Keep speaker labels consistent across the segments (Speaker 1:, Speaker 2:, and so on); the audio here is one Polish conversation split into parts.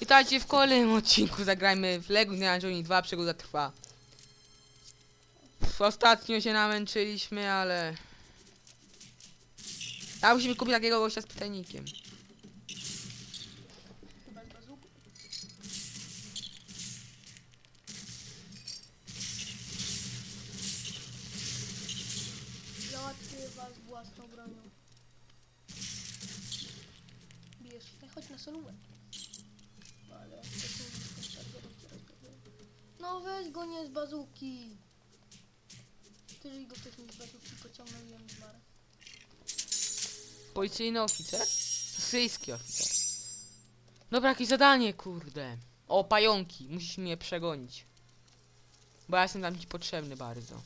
Speaker 1: Witajcie w kolejnym odcinku. Zagrajmy w Lego Indiana Jones 2 Przygoda trwa. Ostatnio się namęczyliśmy, ale... A musimy kupić takiego gościa z pytajnikiem.
Speaker 2: Załatwię was się, chodź na solówę. No weź go nie z bazuki. Że go wcześniej z bazuki pociągnął i on zmarł.
Speaker 1: Policyjny oficer? Syryjski oficer. Dobra, jakieś zadanie, kurde. O, pająki. Musisz mnie przegonić. Bo ja jestem tam ci potrzebny bardzo.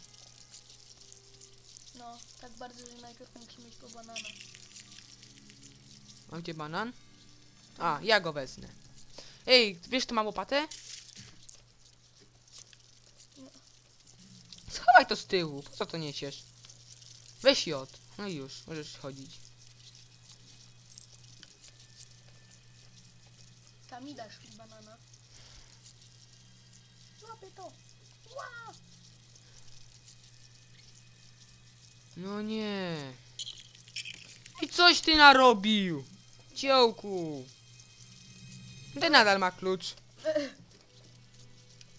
Speaker 2: No, tak bardzo, że najpierw musimy iść po banana.
Speaker 1: A gdzie banan? A, ja go wezmę. Ej, wiesz, to mam łopatę? Schowaj to z tyłu, po co to niesiesz? Weź jod. No i już, możesz chodzić.
Speaker 2: Tam mi dasz banana. Złapię to. Ła!
Speaker 1: No nie. I coś ty narobił? Ciołku. Ty nadal ma klucz.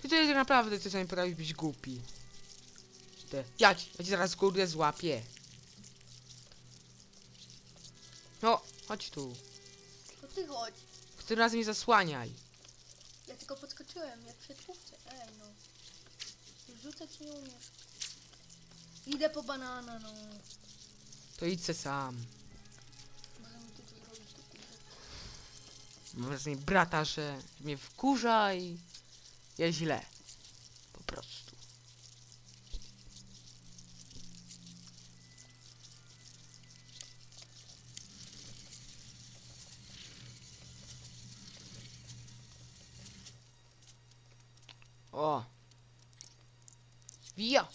Speaker 1: Ty to jest naprawdę, ty sobie potrafisz być głupi. Ty, ja ci, ja ci zaraz kurde złapię. No, chodź tu.
Speaker 2: To ty chodź.
Speaker 1: Tym razem nie zasłaniaj.
Speaker 2: Ja tylko podskoczyłem, jak w siatkówce. Ej no. Rzucać nie umiesz. Idę po banana, no.
Speaker 1: To idź se sam. Mam niej brata, że mnie wkurza i jest źle. Po prostu. O. Wija.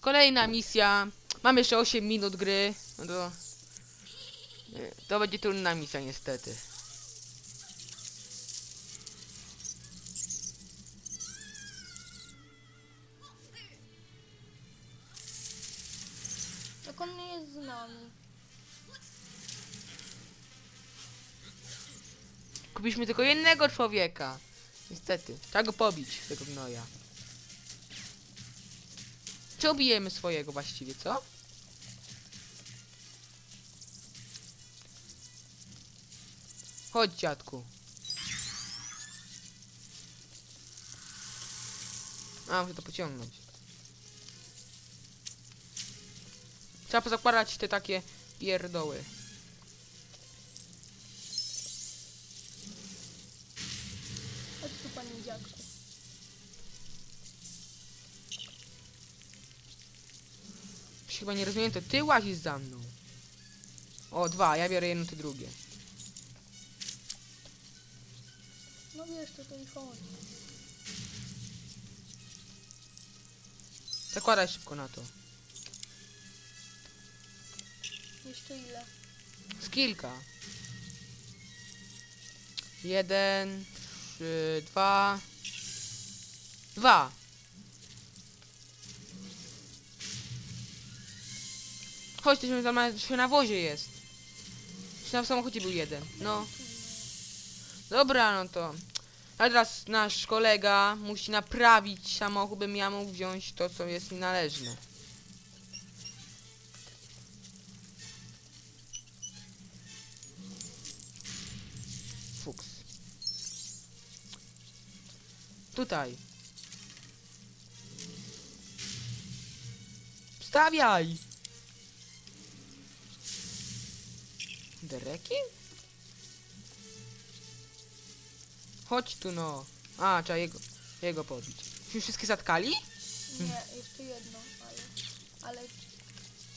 Speaker 1: Kolejna misja. Mam jeszcze 8 minut gry. No to... nie, To będzie trudna misja niestety. Kupiliśmy tylko jednego człowieka. Niestety. Trzeba go pobić, tego gnoja. Czy obijemy swojego właściwie, co? Chodź, dziadku. A, muszę to pociągnąć. Trzeba pozakładać te takie pierdoły.
Speaker 2: Dziadku.
Speaker 1: Jeśli chyba nie rozumiem, to ty łazisz za mną. O, dwa, ja biorę jedno, ty drugie.
Speaker 2: No wiesz, to to i chodź.
Speaker 1: Zakładaj szybko na to.
Speaker 2: Jeszcze ile?
Speaker 1: Z kilka. Jeden, trzy, dwa. Dwa. Chodź, tyśmy tam się na wozie jest. Czy w samochodzie był jeden? No. Dobra, no to. A teraz nasz kolega musi naprawić samochód, bym ja mógł wziąć to, co jest mi należne. Fuks. Tutaj. Wstawiaj! Dereki? Chodź tu no. A, trzeba jego, jego pobić. Już wszystkie zatkali?
Speaker 2: Nie, jeszcze jedno, ale... Ale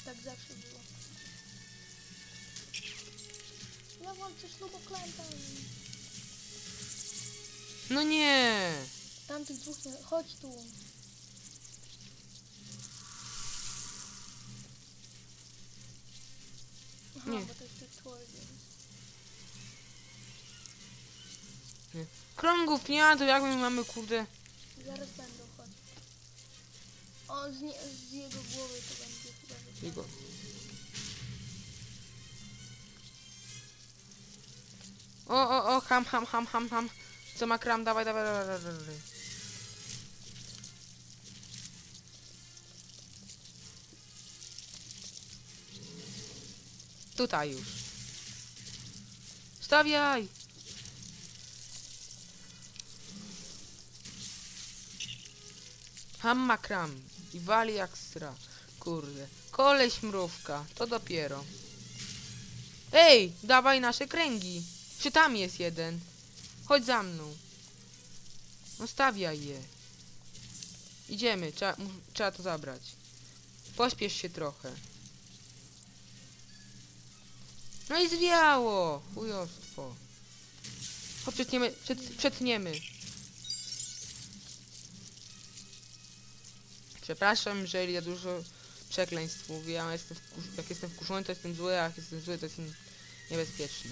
Speaker 2: tak zawsze było. Ja walczę śluboklętami.
Speaker 1: No nie!
Speaker 2: Tamtych dwóch nie... Chodź tu. Aha,
Speaker 1: Nie.
Speaker 2: bo to jest twój, więc...
Speaker 1: Krągów nie ma, to jak my mamy, kurde...
Speaker 2: Zaraz będą, chodź. O, z, nie, z jego głowy to będzie chyba wyglądać.
Speaker 1: Jego. O, o, o, ham, ham, ham, ham, ham. Co ma kram? Dawaj, dawaj, dawaj, dawaj, dawaj. Tutaj już. Stawiaj! Ham ma kram. I wali jak stra. Kurde. Koleś mrówka. To dopiero. Ej, dawaj nasze kręgi. Czy tam jest jeden? Chodź za mną. No stawiaj je. Idziemy, trzeba, trzeba to zabrać. Pośpiesz się trochę. No i zwiało! Chujostwo. Chodź, przetniemy, przet, przetniemy. Przepraszam, jeżeli ja dużo przekleństw mówię, ja jestem jak jestem wkurzony, to jestem zły, a jak jestem zły, to jestem niebezpieczny.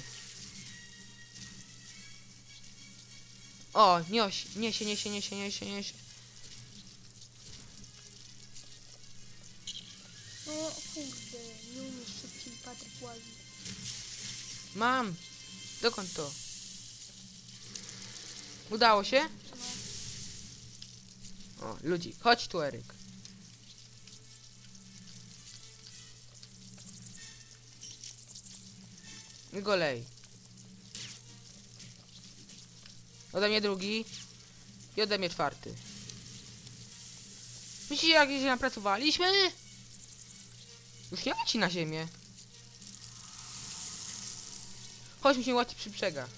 Speaker 1: O, nioś, niesie, niesie, niesie, niesie, niesie.
Speaker 2: No kurde, nie umiesz szybciej Patryk łazi.
Speaker 1: Mam! Dokąd to? Udało się? O, ludzi, chodź tu, Eryk. I go lej. Ode mnie drugi. I ode mnie czwarty. Myślicie, jak się napracowaliśmy? Już nie leci na ziemię. Chodź mi się łaci przy brzegach.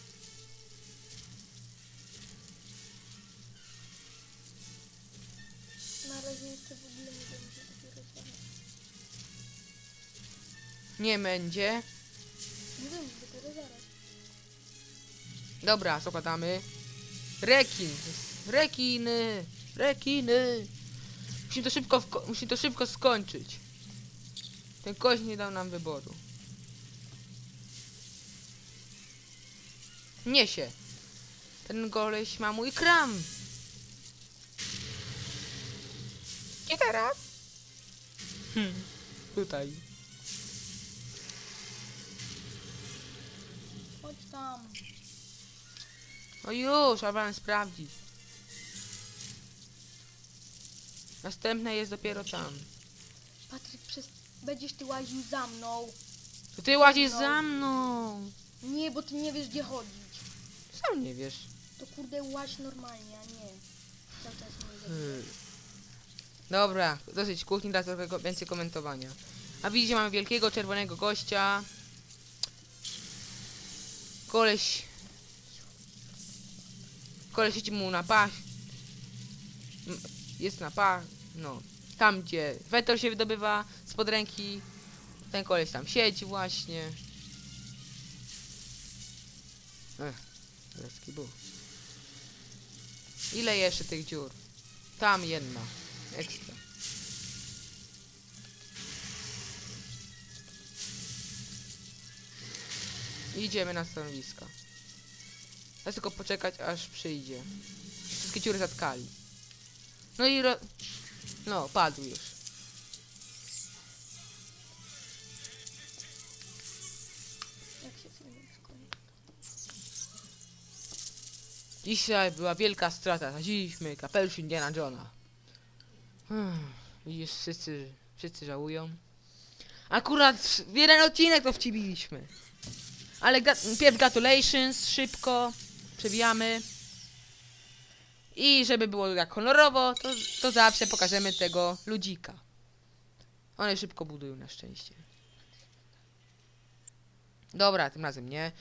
Speaker 2: na razie jeszcze w ogóle nie będzie zaraz.
Speaker 1: Nie będzie.
Speaker 2: Nie będzie dopiero zaraz.
Speaker 1: Dobra, zakładamy. Rekin. Rekiny. Rekiny. Musimy to szybko, wko- musimy to szybko skończyć. Ten kość nie dał nam wyboru. Niesie. Ten goleś ma mój kram. Gdzie teraz? Hmm, tutaj.
Speaker 2: Chodź tam.
Speaker 1: No już, Abraham sprawdzi. Następne jest dopiero tam.
Speaker 2: Patryk, przez... będziesz ty łaził za mną.
Speaker 1: To ty łazisz za mną.
Speaker 2: Nie, bo ty nie wiesz gdzie chodzić.
Speaker 1: Sam nie wiesz.
Speaker 2: To kurde łaź normalnie, a nie. Cały czas wiesz.
Speaker 1: Hmm. Dobra, dosyć kuchni, da trochę ko- więcej komentowania. A widzicie, mamy wielkiego czerwonego gościa. Koleś... Koleś siedzi mu na pach. M- Jest na pach. No. Tam, gdzie wetor się wydobywa spod ręki. Ten koleś tam siedzi właśnie. Ech, Ile jeszcze tych dziur? Tam jedna. Ekstra. I Idziemy na stanowiska. Teraz tylko poczekać aż przyjdzie. Wszystkie dziury zatkali. No i ro... No, padł już.
Speaker 2: Jak się filmik skończy.
Speaker 1: Dzisiaj była wielka strata. Zadziliśmy kapelusz Indiana Johna. Hmm, wszyscy, wszyscy żałują. Akurat w jeden odcinek to wcibiliśmy. Ale gra pierw gratulations, szybko. Przebijamy. I żeby było jak honorowo, to, to zawsze pokażemy tego ludzika. One szybko budują na szczęście. Dobra, tym razem nie.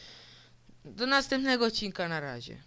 Speaker 1: Do następnego odcinka na razie.